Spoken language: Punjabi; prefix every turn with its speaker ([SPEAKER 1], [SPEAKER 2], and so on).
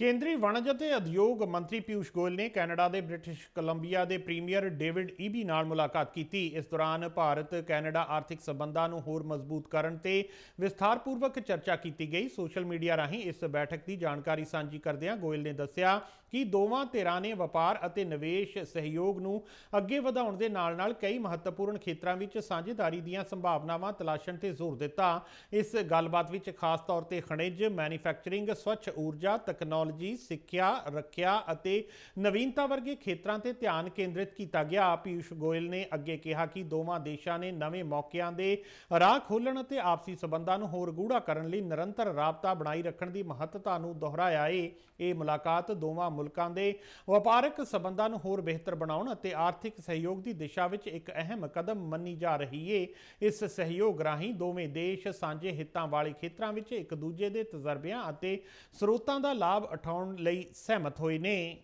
[SPEAKER 1] ਕੇਂਦਰੀ ਵਣਜ ਅਤੇ ਉਦਯੋਗ ਮੰਤਰੀ ਪਿਊਸ਼ ਗੋਇਲ ਨੇ ਕੈਨੇਡਾ ਦੇ ਬ੍ਰਿਟਿਸ਼ ਕੋਲੰਬੀਆ ਦੇ ਪ੍ਰੀਮੀਅਰ ਡੇਵਿਡ ਈਬੀ ਨਾਲ ਮੁਲਾਕਾਤ ਕੀਤੀ। ਇਸ ਦੌਰਾਨ ਭਾਰਤ, ਕੈਨੇਡਾ ਆਰਥਿਕ ਸਬੰਧਾਂ ਨੂੰ ਹੋਰ ਮਜ਼ਬੂਤ ਕਰਨ ਤੇ ਵਿਸਥਾਰਪੂਰਵਕ ਚਰਚਾ ਕੀਤੀ ਗਈ। ਸੋਸ਼ਲ ਮੀਡੀਆ ਰਾਹੀਂ ਇਸ ਬੈਠਕ ਦੀ ਜਾਣਕਾਰੀ ਸਾਂਝੀ ਕਰਦਿਆਂ ਗੋਇਲ ਨੇ ਦੱਸਿਆ ਕਿ ਦੋਵਾਂ ਧਿਰਾਂ ਨੇ ਵਪਾਰ ਅਤੇ ਨਿਵੇਸ਼ ਸਹਿਯੋਗ ਨੂੰ ਅੱਗੇ ਵਧਾਉਣ ਦੇ ਨਾਲ-ਨਾਲ ਕਈ ਮਹੱਤਵਪੂਰਨ ਖੇਤਰਾਂ ਵਿੱਚ ਸਾਂਝੇਦਾਰੀ ਦੀਆਂ ਸੰਭਾਵਨਾਵਾਂ ਤਲਾਸ਼ਣ ਤੇ ਜ਼ੋਰ ਦਿੱਤਾ। ਇਸ ਗੱਲਬਾਤ ਵਿੱਚ ਖਾਸ ਤੌਰ ਤੇ ਖਣਿਜ, ਮੈਨੂਫੈਕਚਰਿੰਗ, ਸਵੱਛ ਊਰਜਾ, ਤਕਨਾਲੋਜੀ ਸਿੱਖਿਆ, ਰੱਖਿਆ ਅਤੇ ਨਵੀਨਤਾ ਵਰਗੇ ਖੇਤਰਾਂ ਤੇ ਧਿਆਨ ਕੇਂਦਰਿਤ ਕੀਤਾ ਗਿਆ। ਪੀਯੂਸ਼ ਗੋਇਲ ਨੇ ਅੱਗੇ ਕਿਹਾ ਕਿ ਦੋਵਾਂ ਦੇਸ਼ਾਂ ਨੇ ਨਵੇਂ ਮੌਕਿਆਂ ਦੇ ਰਾਹ ਖੋਲਣ ਅਤੇ ਆਪਸੀ ਸਬੰਧਾਂ ਨੂੰ ਹੋਰ ਗੂੜਾ ਕਰਨ ਲਈ ਨਿਰੰਤਰ ਰਾਬਤਾ ਬਣਾਈ ਰੱਖਣ ਦੀ ਮਹੱਤਤਾ ਨੂੰ ਦੁਹਰਾਇਆ। ਏ ਇਹ ਮੁਲਾਕਾਤ ਦੋਵਾਂ ਮੁਲਕਾਂ ਦੇ ਵਪਾਰਕ ਸਬੰਧਾਂ ਨੂੰ ਹੋਰ ਬਿਹਤਰ ਬਣਾਉਣ ਅਤੇ ਆਰਥਿਕ ਸਹਿਯੋਗ ਦੀ ਦਿਸ਼ਾ ਵਿੱਚ ਇੱਕ ਅਹਿਮ ਕਦਮ ਮੰਨੀ ਜਾ ਰਹੀ ਏ। ਇਸ ਸਹਿਯੋਗ ਰਾਹੀਂ ਦੋਵੇਂ ਦੇਸ਼ ਸਾਂਝੇ ਹਿੱਤਾਂ ਵਾਲੇ ਖੇਤਰਾਂ ਵਿੱਚ ਇੱਕ ਦੂਜੇ ਦੇ ਤਜਰਬਿਆਂ ਅਤੇ ਸਰੋਤਾਂ ਦਾ ਲਾਭ ਉਠਾਉਣ ਲਈ ਸਹਿਮਤ ਹੋਏ ਨੇ।